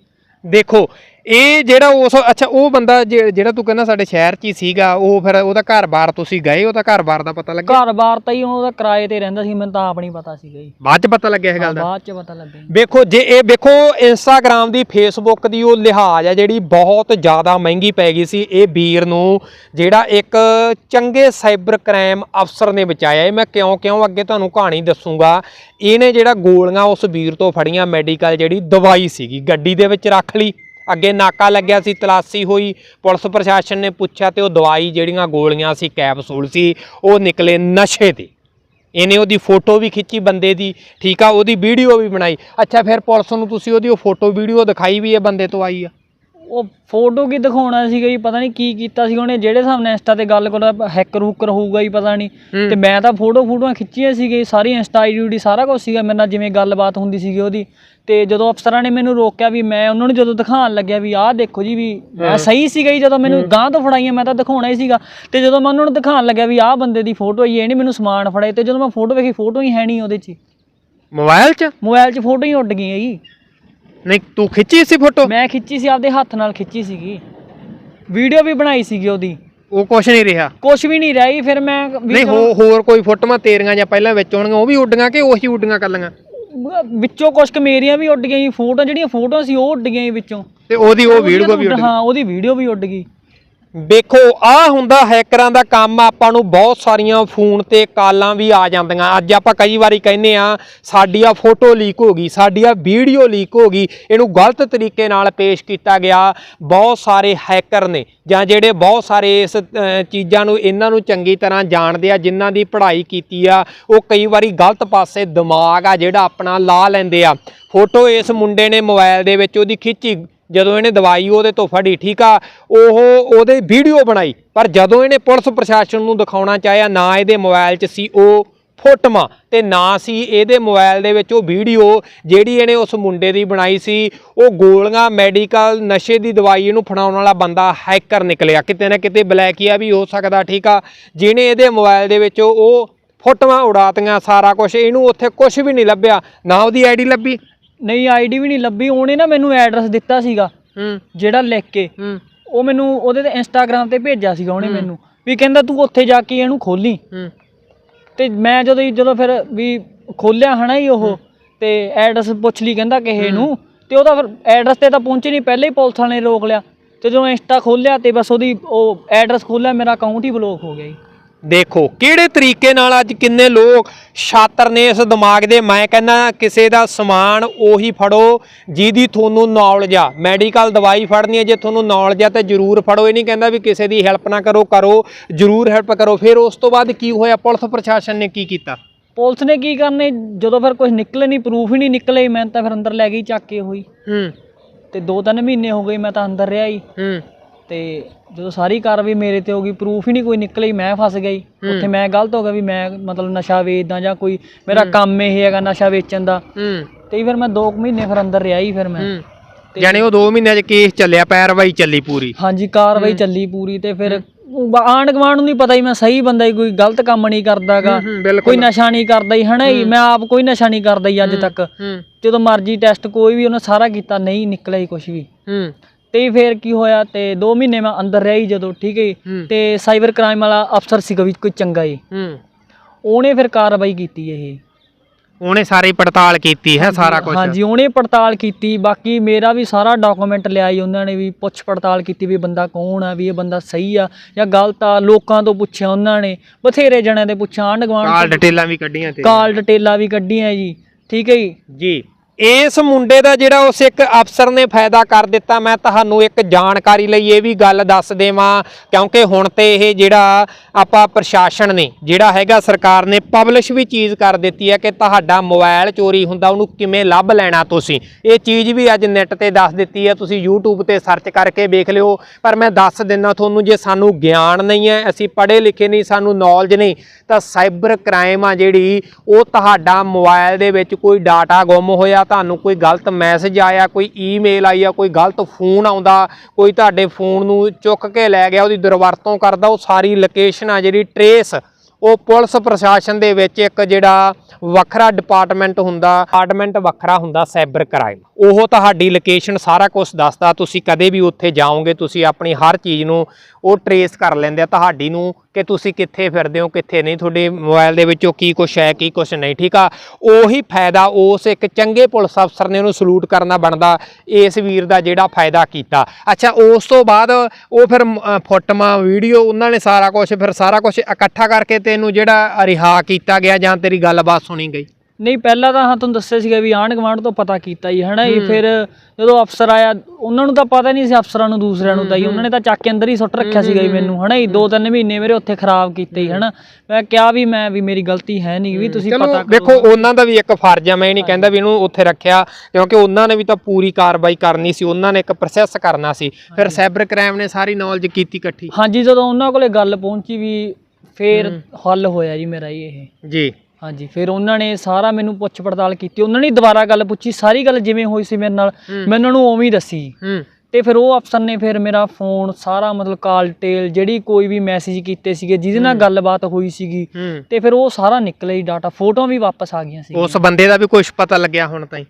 Speaker 1: ਦੇਖੋ ਇਹ ਜਿਹੜਾ ਉਸ ਅੱਛਾ ਉਹ ਬੰਦਾ ਜਿਹੜਾ ਤੂੰ ਕਹਿੰਦਾ ਸਾਡੇ ਸ਼ਹਿਰ 'ਚ ਹੀ ਸੀਗਾ ਉਹ ਫਿਰ ਉਹਦਾ ਘਰ-ਬਾਰ ਤੁਸੀਂ ਗਏ ਉਹਦਾ ਘਰ-ਬਾਰ ਦਾ ਪਤਾ ਲੱਗਿਆ?
Speaker 2: ਘਰ-ਬਾਰ ਤਾਂ ਹੀ ਉਹਦਾ ਕਿਰਾਏ ਤੇ ਰਹਿੰਦਾ ਸੀ ਮੈਨੂੰ ਤਾਂ ਆਪ ਨਹੀਂ ਪਤਾ ਸੀਗਾ ਜੀ।
Speaker 1: ਬਾਅਦ 'ਚ ਪਤਾ ਲੱਗਿਆ ਇਹ ਗੱਲ ਦਾ?
Speaker 2: ਬਾਅਦ ਚ ਪਤਾ ਲੱਗਿਆ
Speaker 1: ਵੇਖੋ ਜੇ ਇਹ ਵੇਖੋ ਇੰਸਟਾਗ੍ਰam ਦੀ ਫੇਸਬੁੱਕ ਦੀ ਉਹ ਲਿਹਾਜ਼ ਆ ਜਿਹੜੀ ਬਹੁਤ ਜ਼ਿਆਦਾ ਮਹਿੰਗੀ ਪੈ ਗਈ ਸੀ ਇਹ ਵੀਰ ਨੂੰ ਜਿਹੜਾ ਇੱਕ ਚੰਗੇ ਸਾਈਬਰ ਕ੍ਰਾਈਮ ਅਫਸਰ ਨੇ ਬਚਾਇਆ। ਇਹ ਮੈਂ ਕਿਉਂ ਕਿਉਂ ਅੱਗੇ ਤੁਹਾਨੂੰ ਕਹਾਣੀ ਦੱਸੂਗਾ? ਇਹਨੇ ਜਿਹੜਾ ਗੋਲੀਆਂ ਉਸ ਵੀਰ ਤੋਂ ਫੜੀਆਂ ਮੈਡੀਕਲ ਜਿਹੜੀ ਦਵਾਈ ਸੀਗੀ ਗੱਡੀ ਦੇ ਵਿੱਚ ਰੱਖ ਲਈ। ਅੱਗੇ ਨਾਕਾ ਲੱਗਿਆ ਸੀ, ਤਲਾਸੀ ਹੋਈ। ਪੁਲਿਸ ਪ੍ਰਸ਼ਾਸਨ ਨੇ ਪੁੱਛਿਆ ਤੇ ਉਹ ਦਵਾਈ ਜਿਹੜੀਆਂ ਗੋਲੀਆਂ ਸੀ, ਕੈਪਸੂਲ ਸੀ, ਉਹ ਨਿਕਲੇ ਨਸ਼ੇ ਦੇ। ਇਹਨੇ ਉਹਦੀ ਫੋਟੋ ਵੀ ਖਿੱਚੀ ਬੰਦੇ ਦੀ, ਠੀਕ ਆ, ਉਹਦੀ ਵੀਡੀਓ ਵੀ ਬਣਾਈ। ਅੱਛਾ, ਫਿਰ ਪੁਲਿਸ ਨੂੰ ਤੁਸੀਂ ਉਹਦੀ ਉਹ ਫੋਟੋ, ਵੀਡੀਓ ਦਿਖਾਈ ਵੀ ਇਹ ਬੰਦੇ ਤੋਂ ਆਈ ਆ?
Speaker 2: ਉਹ ਫੋਟੋ ਕੀ ਦਿਖਾਉਣਾ ਸੀਗਾ ਜੀ ਪਤਾ ਨਹੀਂ ਕੀ ਕੀਤਾ ਸੀ ਉਹਨੇ ਜਿਹੜੇ ਹਿਸਾਬ ਨਾਲ ਇੰਸਟਾ ਤੇ ਗੱਲ ਕਰਦਾ ਹੈਕਰ ਹੁਕਰ ਹੋਊਗਾ ਜੀ ਪਤਾ ਨਹੀਂ। ਤੇ ਮੈਂ ਤਾਂ ਫੋਟੋ ਫੋਟੋਆਂ ਖਿੱਚੀਆਂ ਸੀਗੇ ਸਾਰੀ ਇੰਸਟਾ ਆਈਡੀ ਸਾਰਾ ਕੁਝ ਸੀਗਾ ਮੇਰੇ ਨਾਲ ਜਿਵੇਂ ਗੱਲਬਾਤ ਹੁੰਦੀ ਸੀਗੀ ਉਹਦੀ। ਤੇ ਜਦੋਂ ਅਫਸਰਾਂ ਨੇ ਮੈਨੂੰ ਰੋਕਿਆ ਵੀ ਮੈਂ ਉਹਨਾਂ ਨੂੰ ਜਦੋਂ ਦਿਖਾਉਣ ਲੱਗਿਆ ਵੀ ਆਹ ਦੇਖੋ ਜੀ ਵੀ ਮੈਂ ਸਹੀ ਸੀਗਾ ਜੀ ਜਦੋਂ ਮੈਨੂੰ ਗਾਂ ਤੋਂ ਫੜਾਈਆਂ ਮੈਂ ਤਾਂ ਦਿਖਾਉਣਾ ਹੀ ਸੀਗਾ। ਤੇ ਜਦੋਂ ਮੈਂ ਉਹਨਾਂ ਨੂੰ ਦਿਖਾਉਣ ਲੱਗਿਆ ਵੀ ਆਹ ਬੰਦੇ ਦੀ ਫੋਟੋ ਹੀ ਇਹ ਨਹੀਂ ਮੈਨੂੰ ਸਮਾਨ ਫੜਾਏ ਤੇ ਜਦੋਂ ਮੈਂ ਫੋਟੋ ਵੇਖੀ ਫੋਟੋ ਹੀ ਹੈ ਨਹੀਂ ਉਹਦੇ 'ਚ।
Speaker 1: ਮੋਬਾਈਲ 'ਚ?
Speaker 2: ਮੋਬਾਈਲ 'ਚ ਫੋਟੋ ਹੀ ਉੱਡ ਗਈਆਂ ਜੀ।
Speaker 1: ਨਹੀਂ ਤੂੰ ਖਿੱਚੀ ਸੀ ਫੋਟੋ
Speaker 2: ਮੈਂ ਖਿੱਚੀ ਸੀ ਆਪਦੇ ਹੱਥ ਨਾਲ ਖਿੱਚੀ ਸੀਗੀ। ਵੀਡੀਓ ਵੀ ਬਣਾਈ ਸੀਗੀ ਉਹਦੀ।
Speaker 1: ਉਹ ਕੁਛ ਨਹੀਂ ਰਿਹਾ।
Speaker 2: ਕੁਝ ਵੀ ਨਹੀਂ ਰਹੀ ਫਿਰ ਮੈਂ ਵੀ
Speaker 1: ਨਹੀਂ ਹੋ ਹੋਰ ਕੋਈ ਫੋਟੋਆਂ ਤੇਰੀਆਂ ਜਾਂ ਪਹਿਲਾਂ ਵਿੱਚ ਹੋਣਗੀਆਂ ਉਹ ਵੀ ਉੱਡੀਆਂ ਕਿ ਉਹੀ ਉੱਡੀਆਂ ਕਰ ਲਈਆਂ
Speaker 2: ਵਿੱਚੋਂ ਕੁਝ ਕੁ ਮੇਰੀਆਂ ਵੀ ਉੱਡ ਗਈਆਂ ਸੀ ਫੋਟੋ ਜਿਹੜੀਆਂ ਫੋਟੋਆਂ ਸੀ ਉਹ ਉੱਡ ਗਈਆਂ ਵਿੱਚੋਂ।
Speaker 1: ਤੇ ਉਹਦੀ ਉਹ ਵੀਡੀਓ ਵੀ ਉੱਡ ਗਈ।
Speaker 2: ਹਾਂ ਉਹਦੀ ਵੀਡੀਓ ਵੀ ਉੱਡ ਗਈ।
Speaker 1: ਵੇਖੋ ਆ ਹੁੰਦਾ ਹੈਕਰਾਂ ਦਾ ਕੰਮ, ਆਪਾਂ ਨੂੰ ਬਹੁਤ ਸਾਰੀਆਂ ਫੋਨ ਤੇ ਕਾਲਾਂ ਵੀ ਆ ਜਾਂਦੀਆਂ। ਅੱਜ ਆਪਾਂ ਕਈ ਵਾਰੀ ਕਹਿੰਦੇ ਆ ਸਾਡੀ ਆ ਫੋਟੋ ਲੀਕ ਹੋ ਗਈ ਸਾਡੀ ਆ ਵੀਡੀਓ ਲੀਕ ਹੋ ਗਈ, ਇਹਨੂੰ ਗਲਤ ਤਰੀਕੇ ਨਾਲ ਪੇਸ਼ ਕੀਤਾ ਗਿਆ। ਬਹੁਤ ਸਾਰੇ ਹੈਕਰ ਨੇ, ਜਾਂ ਜਿਹੜੇ ਬਹੁਤ ਸਾਰੇ ਇਸ ਚੀਜ਼ਾਂ ਨੂੰ, ਇਹਨਾਂ ਨੂੰ ਚੰਗੀ ਤਰ੍ਹਾਂ ਜਾਣਦੇ ਆ, ਜਿਨ੍ਹਾਂ ਦੀ ਪੜ੍ਹਾਈ ਕੀਤੀ ਆ, ਉਹ ਕਈ ਵਾਰੀ ਗਲਤ ਪਾਸੇ ਦਿਮਾਗ ਆ ਜਿਹੜਾ ਆਪਣਾ ਲਾ ਲੈਂਦੇ ਆ। ਫੋਟੋ ਇਸ ਮੁੰਡੇ ਨੇ ਮੋਬਾਈਲ ਦੇ ਵਿੱਚ ਉਹਦੀ ਖਿੱਚੀ ਜਦੋਂ ਇਹਨੇ ਦਵਾਈ, ਉਹਦੇ ਤੋਂ ਫੜੀ, ਠੀਕ ਆ? ਉਹ ਉਹਦੇ ਵੀਡੀਓ ਬਣਾਈ। ਪਰ ਜਦੋਂ ਇਹਨੇ ਪੁਲਿਸ ਪ੍ਰਸ਼ਾਸਨ ਨੂੰ ਦਿਖਾਉਣਾ ਚਾਹਿਆ, ਨਾ ਇਹਦੇ ਮੋਬਾਈਲ 'ਚ ਸੀ ਉਹ ਫੋਟੋਆਂ ਤੇ ਨਾ ਸੀ ਇਹਦੇ ਮੋਬਾਈਲ ਦੇ ਵਿੱਚ ਉਹ ਵੀਡੀਓ ਜਿਹੜੀ ਇਹਨੇ ਉਸ ਮੁੰਡੇ ਦੀ ਬਣਾਈ ਸੀ, ਉਹ ਗੋਲੀਆਂ ਮੈਡੀਕਲ ਨਸ਼ੇ ਦੀ ਦਵਾਈ ਇਹਨੂੰ ਫੜਾਉਣ ਵਾਲਾ ਬੰਦਾ ਹੈਕਰ ਨਿਕਲਿਆ। ਕਿਤੇ ਨਾ ਕਿਤੇ ਬਲੈਕੀਆ ਵੀ ਹੋ ਸਕਦਾ, ਠੀਕ ਆ? ਜਿਹਨੇ ਇਹਦੇ ਮੋਬਾਈਲ ਦੇ ਵਿੱਚ ਉਹ ਫੋਟੋਆਂ ਉਡਾਤੀਆਂ ਸਾਰਾ ਕੁਝ ਇਹਨੂੰ ਉੱਥੇ ਕੁਝ ਵੀ ਨਹੀਂ ਲੱਭਿਆ। ਨਾ ਉਹਦੀ ਆਈਡੀ ਲੱਭੀ।
Speaker 2: ਨਹੀਂ ਆਈਡੀ ਵੀ ਨਹੀਂ ਲੱਭੀ। ਉਹਨੇ ਨਾ ਮੈਨੂੰ ਐਡਰੈਸ ਦਿੱਤਾ ਸੀਗਾ
Speaker 1: ਹੂੰ।
Speaker 2: ਜਿਹੜਾ ਲਿਖ ਕੇ।
Speaker 1: ਹੂੰ।
Speaker 2: ਉਹ ਮੈਨੂੰ ਉਹਦੇ ਤੇ ਇੰਸਟਾਗ੍ਰam ਤੇ ਭੇਜਿਆ ਸੀਗਾ ਉਹਨੇ ਮੈਨੂੰ। ਵੀ ਕਹਿੰਦਾ ਤੂੰ ਉੱਥੇ ਜਾ ਕੇ ਇਹਨੂੰ ਖੋਲੀ।
Speaker 1: ਹੂੰ।
Speaker 2: ਤੇ ਮੈਂ ਜਦੋਂ ਹੀ- ਜਦੋਂ ਫਿਰ ਵੀ ਖੋਲਿਆ ਹਨਾ ਹੀ ਉਹ ਤੇ ਐਡਰੈਸ ਪੁੱਛ ਲਈ ਕਹਿੰਦਾ ਕਿਸੇ ਨੂੰ ਤੇ ਉਹਦਾ ਫਿਰ ਐਡਰੈਸ ਤੇ ਤਾਂ ਪਹੁੰਚੇ ਨਹੀਂ ਪਹਿਲੇ ਹੀ ਪੁਲਿਸ ਵਾਲੇ ਨੇ ਰੋਕ ਲਿਆ। ਤੇ ਜਦੋਂ ਇੰਸਟਾ ਖੋਲਿਆ ਤੇ ਬਸ ਉਹਦੀ ਉਹ ਐਡਰੈਸ ਖੋਲਿਆ ਮੇਰਾ ਅਕਾਊਂਟ ਹੀ ਬਲੌਕ ਹੋ ਗਿਆ ਜੀ।
Speaker 1: ਦੇਖੋ ਕਿਹੜੇ ਤਰੀਕੇ ਨਾਲ ਅੱਜ ਕਿੰਨੇ ਲੋਕ ਛਾਤਰ ਨੇ ਇਸ ਦਿਮਾਗ ਦੇ? ਮੈਂ ਕਹਿੰਦਾ ਕਿਸੇ ਦਾ ਸਮਾਨ ਉਹੀ ਫੜੋ ਜਿਹਦੀ ਤੁਹਾਨੂੰ ਨੌਲੇਜ ਆ। ਮੈਡੀਕਲ ਦਵਾਈ ਫੜਨੀ ਹੈ ਜੇ ਤੁਹਾਨੂੰ ਨੌਲੇਜ ਆ ਤੇ ਜਰੂਰ ਫੜੋ। ਇਹ ਨਹੀਂ ਕਹਿੰਦਾ ਵੀ ਕਿਸੇ ਦੀ ਹੈਲਪ ਨਾ ਕਰੋ ਕਰੋ ਜਰੂਰ ਹੈਲਪ ਕਰੋ। ਫਿਰ ਉਸ ਤੋਂ ਬਾਅਦ ਕੀ ਹੋਇਆ? ਪੁਲਿਸ ਪ੍ਰਸ਼ਾਸਨ ਨੇ ਕੀ ਕੀਤਾ?
Speaker 2: ਪੁਲਿਸ ਨੇ ਕੀ ਕਰਨੇ? ਜਦੋਂ ਫਿਰ ਕੁਝ ਨਿਕਲੇ ਨਹੀਂ ਪ੍ਰੂਫ ਹੀ ਨਹੀਂ ਨਿਕਲੇ ਮੈਂ ਤਾਂ ਫਿਰ ਅੰਦਰ ਲੈ ਗਈ ਚੱਕ ਕੇ ਹੋਈ
Speaker 1: ਹੂੰ।
Speaker 2: ਤੇ ਦੋ ਤਿੰਨ ਮਹੀਨੇ ਹੋ ਗਏ ਮੈਂ ਤਾਂ ਅੰਦਰ ਰਿਹਾ ਹੀ।
Speaker 1: ਹੂੰ।
Speaker 2: ਤੇ ਜਦੋਂ ਸਾਰੀ ਕਾਰਵਾਈ ਮੇਰੇ ਤੇ ਹੋ ਗਈ ਪ੍ਰੂਫ ਹੀ ਨਹੀਂ ਕੋਈ ਨਿਕਲੇ ਮੈਂ ਫਸ ਗਈ ਉੱਥੇ ਮੈਂ ਗਲਤ ਹੋ ਗਿਆ ਵੀ ਮੈਂ ਮਤਲਬ ਨਸ਼ਾ ਵੇਚਦਾ ਜਾਂ ਕੋਈ ਮੇਰਾ ਕੰਮ ਇਹ ਹੈਗਾ ਨਸ਼ਾ ਵੇਚਣ ਦਾ। ਤੇ ਫਿਰ ਮੈਂ 2 ਮਹੀਨੇ ਫਿਰ ਅੰਦਰ ਰਿਹਾ ਹੀ ਫਿਰ ਮੈਂ।
Speaker 1: ਜਾਣੇ ਉਹ 2 ਮਹੀਨਿਆਂ 'ਚ ਕੇਸ ਚੱਲਿਆ ਪੈਰਵਾਈ ਚੱਲੀ ਪੂਰੀ।
Speaker 2: ਹਾਂਜੀ ਕਾਰਵਾਈ ਚੱਲੀ ਪੂਰੀ ਤੇ ਫਿਰ ਆਂਡ ਗਵਾਂਡ ਨੂੰ ਨਹੀਂ ਪਤਾ ਹੀ ਮੈਂ ਸਹੀ ਬੰਦਾ ਹੀ ਕੋਈ ਗਲਤ ਕੰਮ ਨਹੀਂ ਕਰਦਾਗਾ ਕੋਈ ਨਸ਼ਾ ਨਹੀਂ ਕਰਦਾ ਹੀ ਹਨਾ ਹੀ। ਮੈਂ ਆਪ ਕੋਈ ਨਸ਼ਾ ਨਹੀਂ ਕਰਦਾ ਹੀ ਅੱਜ ਤੱਕ। ਜਦੋਂ ਮਰਜ਼ੀ ਟੈਸਟ ਕੋਈ ਵੀ ਉਹਨੇ ਸਾਰਾ ਕੀਤਾ ਨਹੀਂ ਨਿਕਲਿਆ ਹੀ ਕੁਝ ਵੀ। ਤੇ ਫਿਰ ਕੀ ਹੋਇਆ ਤੇ 2 ਮਹੀਨੇ ਮੈਂ ਅੰਦਰ ਰਿਹਾ ਜਦੋਂ ਠੀਕ ਹੈ। ਤੇ ਸਾਈਬਰ ਕ੍ਰਾਈਮ ਵਾਲਾ ਅਫਸਰ ਸੀਗਾ ਵੀ ਕੋਈ ਚੰਗਾ ਹੀ
Speaker 1: ਹੂੰ।
Speaker 2: ਉਹਨੇ ਫਿਰ ਕਾਰਵਾਈ ਕੀਤੀ ਇਹ।
Speaker 1: ਉਹਨੇ ਸਾਰੀ ਪੜਤਾਲ ਕੀਤੀ ਹੈ ਸਾਰਾ ਕੁਝ
Speaker 2: ਹਾਂਜੀ ਉਹਨੇ ਪੜਤਾਲ ਕੀਤੀ। ਬਾਕੀ ਮੇਰਾ ਵੀ ਸਾਰਾ ਡਾਕੂਮੈਂਟ ਲਿਆ ਜੀ ਉਹਨਾਂ ਨੇ ਵੀ ਪੁੱਛ ਪੜਤਾਲ ਕੀਤੀ ਵੀ ਬੰਦਾ ਕੌਣ ਆ ਵੀ ਇਹ ਬੰਦਾ ਸਹੀ ਆ ਜਾਂ ਗਲਤ ਆ। ਲੋਕਾਂ ਤੋਂ ਪੁੱਛਿਆ ਉਹਨਾਂ ਨੇ ਬਥੇਰੇ ਜਣਿਆਂ ਦੇ ਪੁੱਛਿਆ ਆਂਢ ਗੁਆਂਢ
Speaker 1: ਕਾਲ ਡਿਟੇਲਾਂ ਵੀ ਕੱਢੀਆਂ ਤੇ।
Speaker 2: ਕਾਲ ਡਿਟੇਲਾਂ ਵੀ ਕੱਢੀਆਂ ਜੀ ਠੀਕ ਹੈ ਜੀ?
Speaker 1: ਜੀ। ਇਸ ਮੁੰਡੇ ਦਾ ਜਿਹੜਾ ਉਸ ਇੱਕ ਅਫਸਰ ਨੇ ਫਾਇਦਾ ਕਰ ਦਿੱਤਾ, ਮੈਂ ਤੁਹਾਨੂੰ ਇੱਕ ਜਾਣਕਾਰੀ ਲਈ ਇਹ ਵੀ ਗੱਲ ਦੱਸ ਦੇਵਾਂ, ਕਿਉਂਕਿ ਹੁਣ ਤੇ ਇਹ ਜਿਹੜਾ ਆਪਾਂ ਪ੍ਰਸ਼ਾਸਨ ਨੇ, ਜਿਹੜਾ ਹੈਗਾ ਸਰਕਾਰ ਨੇ ਪਬਲਿਸ਼ ਵੀ ਚੀਜ਼ ਕਰ ਦਿੱਤੀ ਹੈ ਕਿ ਤੁਹਾਡਾ ਮੋਬਾਈਲ ਚੋਰੀ ਹੁੰਦਾ, ਉਹਨੂੰ ਕਿਵੇਂ ਲੱਭ ਲੈਣਾ ਤੁਸੀਂ? ਇਹ ਚੀਜ਼ ਵੀ ਅੱਜ ਨੈਟ ਤੇ ਦੱਸ ਦਿੱਤੀ ਹੈ, ਤੁਸੀਂ YouTube ਤੇ ਸਰਚ ਕਰਕੇ ਵੇਖ ਲਿਓ, ਪਰ ਮੈਂ ਦੱਸ ਦਿੰਦਾ ਤੁਹਾਨੂੰ, ਜੇ ਸਾਨੂੰ ਗਿਆਨ ਨਹੀਂ ਹੈ, ਅਸੀਂ ਪੜ੍ਹੇ ਲਿਖੇ ਨਹੀਂ, ਸਾਨੂੰ ਨੌਲੇਜ ਨਹੀਂ, ਤਾਂ ਸਾਈਬਰ ਕ੍ਰਾਈਮ ਆ ਜਿਹੜੀ, ਉਹ ਤੁਹਾਡਾ ਮੋਬਾਈਲ ਦੇ ਵਿੱਚ ਕੋਈ ਡਾਟਾ ਗੁੰਮ ਹੋਇਆ ਤੁਹਾਨੂੰ ਕੋਈ ਗਲਤ ਮੈਸੇਜ ਆਇਆ, ਕੋਈ ਈਮੇਲ ਆਈ ਆ, ਕੋਈ ਗਲਤ ਫੋਨ ਆਉਂਦਾ, ਕੋਈ ਤੁਹਾਡੇ ਫੋਨ ਨੂੰ ਚੁੱਕ ਕੇ ਲੈ ਗਿਆ, ਉਹਦੀ ਦੁਰਵਰਤੋਂ ਕਰਦਾ, ਉਹ ਸਾਰੀ ਲੋਕੇਸ਼ਨ ਆ ਜਿਹੜੀ ਟਰੇਸ ਉਹ ਪੁਲਿਸ ਪ੍ਰਸ਼ਾਸਨ ਦੇ ਵਿੱਚ ਇੱਕ ਜਿਹੜਾ ਵੱਖਰਾ ਡਿਪਾਰਟਮੈਂਟ ਹੁੰਦਾ ਡਿਪਾਰਟਮੈਂਟ ਵੱਖਰਾ ਹੁੰਦਾ ਸਾਈਬਰ ਕ੍ਰਾਈਮ ਉਹ ਤੁਹਾਡੀ ਲੋਕੇਸ਼ਨ ਸਾਰਾ ਕੁਝ ਦੱਸਦਾ, ਤੁਸੀਂ ਕਦੇ ਵੀ ਉੱਥੇ ਜਾਓਗੇ, ਤੁਸੀਂ ਆਪਣੀ ਹਰ ਚੀਜ਼ ਨੂੰ ਉਹ ਟਰੇਸ ਕਰ ਲੈਂਦੇ ਆ, ਤੁਹਾਡੀ ਨੂੰ ਕਿ ਤੁਸੀਂ ਕਿੱਥੇ ਫਿਰਦੇ ਹੋ, ਕਿੱਥੇ ਨਹੀਂ, ਤੁਹਾਡੇ ਮੋਬਾਈਲ ਦੇ ਵਿੱਚੋਂ ਕੀ ਕੁਝ ਹੈ, ਕੀ ਕੁਝ ਨਹੀਂ, ਠੀਕ ਆ? ਉਹੀ ਫਾਇਦਾ ਉਸ ਇੱਕ ਚੰਗੇ ਪੁਲਿਸ ਅਫਸਰ ਨੇ ਉਹਨੂੰ ਸਲੂਟ ਕਰਨਾ ਬਣਦਾ, ਇਸ ਵੀਰ ਦਾ ਜਿਹੜਾ ਫਾਇਦਾ ਕੀਤਾ। ਅੱਛਾ, ਉਸ ਤੋਂ ਬਾਅਦ ਉਹ ਫਿਰ ਫੋਟੋਆਂ, ਵੀਡੀਓ, ਉਹਨਾਂ ਨੇ ਸਾਰਾ ਕੁਝ ਫਿਰ ਸਾਰਾ ਕੁਝ ਇਕੱਠਾ ਕਰਕੇ ਤੈਨੂੰ ਜਿਹੜਾ ਰਿਹਾ ਕੀਤਾ ਗਿਆ ਜਾਂ ਤੇਰੀ ਗੱਲਬਾਤ ਸੁਣੀ ਗਈ?
Speaker 2: ਨਹੀਂ ਪਹਿਲਾਂ ਤਾਂ ਹਾਂ ਤੁਹਾਨੂੰ ਦੱਸਿਆ ਸੀਗਾ ਵੀ ਆਂਢ ਗੁਆਂਢ ਤੋਂ ਪਤਾ ਕੀਤਾ ਜੀ ਹਨਾ ਜੀ ਫਿਰ ਜਦੋਂ ਅਫਸਰ ਆਇਆ ਉਹਨਾਂ ਨੂੰ ਤਾਂ ਪਤਾ ਨਹੀਂ ਸੀ ਅਫਸਰਾਂ ਨੂੰ ਦੂਸਰਿਆਂ ਨੂੰ ਤਾਂ ਜੀ ਉਹਨਾਂ ਨੇ ਤਾਂ ਚੱਕ ਕੇ ਅੰਦਰ ਹੀ ਸੁੱਟ ਰੱਖਿਆ ਸੀਗਾ ਜੀ ਮੈਨੂੰ ਹਨਾ ਜੀ ਦੋ ਤਿੰਨ ਮਹੀਨੇ ਮੇਰੇ ਉੱਥੇ ਖਰਾਬ ਕੀਤੇ ਜੀ ਹਨਾ। ਮੈਂ ਕਿਹਾ ਵੀ ਮੈਂ ਵੀ ਮੇਰੀ ਗਲਤੀ ਹੈ ਨਹੀਂ ਵੀ ਤੁਸੀਂ ਪਤਾ ਕਰੋ।
Speaker 1: ਵੇਖੋ ਉਹਨਾਂ ਦਾ ਵੀ ਇੱਕ ਫਰਜ਼ ਆ ਮੈਂ ਇਹ ਨਹੀਂ ਕਹਿੰਦਾ ਵੀ ਇਹਨੂੰ ਉੱਥੇ ਰੱਖਿਆ ਕਿਉਂਕਿ ਉਹਨਾਂ ਨੇ ਵੀ ਤਾਂ ਪੂਰੀ ਕਾਰਵਾਈ ਕਰਨੀ ਸੀ ਉਹਨਾਂ ਨੇ ਇੱਕ ਪ੍ਰੋਸੈਸ ਕਰਨਾ ਸੀ ਫਿਰ ਸਾਈਬਰ ਕ੍ਰਾਈਮ ਨੇ ਸਾਰੀ ਨੌਲੇਜ ਕੀਤੀ ਇਕੱਠੀ।
Speaker 2: ਹਾਂਜੀ ਜਦੋਂ ਉਹਨਾਂ ਕੋਲੇ ਗੱਲ ਪਹੁੰਚੀ ਵੀ ਫੇਰ ਹੱਲ ਹੋਇਆ ਜੀ ਮੇਰਾ ਜੀ ਇਹ।
Speaker 1: ਜੀ।
Speaker 2: ਹਾਂਜੀ ਫਿਰ ਉਹਨਾਂ ਨੇ ਸਾਰਾ ਮੈਨੂੰ ਪੁੱਛ ਪੜਤਾਲ ਕੀਤੀ। ਉਹਨਾਂ ਨੇ ਦੁਬਾਰਾ ਗੱਲ ਪੁੱਛੀ। ਸਾਰੀ ਗੱਲ ਜਿਵੇਂ ਹੋਈ ਸੀ ਮੇਰੇ ਨਾਲ ਮੈਂ ਉਹਨਾਂ ਨੂੰ ਉਵੇਂ ਹੀ ਦੱਸੀ।
Speaker 1: ਹੂੰ।
Speaker 2: ਤੇ ਫਿਰ ਉਹ ਅਫਸਰ ਨੇ ਫਿਰ ਮੇਰਾ ਫੋਨ ਸਾਰਾ ਮਤਲਬ ਕਾਲ ਡਿਟੇਲ ਜਿਹੜੀ ਕੋਈ ਵੀ ਮੈਸੇਜ ਕੀਤੇ ਸੀਗੇ ਜਿਹਦੇ ਨਾਲ ਗੱਲਬਾਤ ਹੋਈ ਸੀਗੀ
Speaker 1: ਹੂੰ।
Speaker 2: ਤੇ ਫਿਰ ਉਹ ਸਾਰਾ ਨਿਕਲਿਆ ਹੀ ਡਾਟਾ। ਫੋਟੋਆਂ ਵੀ ਵਾਪਸ ਆ ਗਈਆਂ ਸੀ
Speaker 1: ਉਸ ਬੰਦੇ ਦਾ ਵੀ ਕੁਝ ਪਤਾ ਲੱਗਿਆ ਹੁਣ ਤਾਈਂ?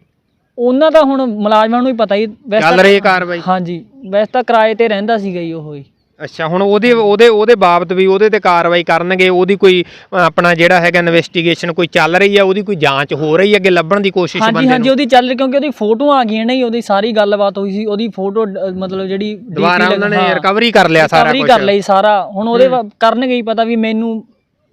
Speaker 2: ਉਹਨਾਂ ਦਾ ਹੁਣ ਮੁਲਾਜ਼ਮਾਂ ਨੂੰ ਹੀ ਪਤਾ ਹੀ ਵੈਸੇ
Speaker 1: ਚੱਲ ਰਹੀ ਕਾਰਵਾਈ।
Speaker 2: ਹਾਂਜੀ ਵੈਸੇ ਤਾਂ ਕਿਰਾਏ ਤੇ ਰਹਿੰਦਾ ਸੀਗਾ ਜੀ ਉਹ ਹੀ।
Speaker 1: ਅੱਛਾ ਹੁਣ ਉਹਦੇ ਉਹਦੇ ਉਹਦੇ ਬਾਬਤ ਵੀ ਉਹਦੇ ਤੇ ਕਾਰਵਾਈ ਕਰਨਗੇ ਉਹਦੀ ਕੋਈ ਆਪਣਾ ਜਿਹੜਾ ਹੈਗਾ ਇਨਵੈਸਟੀਗੇਸ਼ਨ ਕੋਈ ਚੱਲ ਰਹੀ ਹੈ ਉਹਦੀ ਕੋਈ ਜਾਂਚ ਹੋ ਰਹੀ ਹੈ ਅੱਗੇ ਲੱਭਣ ਦੀ ਕੋਸ਼ਿਸ਼
Speaker 2: ਹਾਂਜੀ
Speaker 1: ਬੰਦੇ
Speaker 2: ਹਾਂਜੀ
Speaker 1: ਨੂੰ?
Speaker 2: ਉਹਦੀ ਚੱਲ ਰਹੀ ਕਿਉਂਕਿ ਉਹਦੀ ਫੋਟੋ ਆ ਗਈਆਂ ਨੇ ਉਹਦੀ ਸਾਰੀ ਗੱਲਬਾਤ ਹੋਈ ਸੀ ਉਹਦੀ ਫੋਟੋ ਮਤਲਬ ਜਿਹੜੀ
Speaker 1: ਦੁਬਾਰਾ ਉਹਨਾਂ ਨੇ ਰਿਕਵਰੀ ਕਰ ਲਿਆ ਸਾਰਾ ਕੁਝ
Speaker 2: ਕਰ ਲਈ ਸਾਰਾ। ਹੁਣ ਉਹਦੇ ਕਰਨਗੇ ਹੀ ਪਤਾ ਵੀ ਮੈਨੂੰ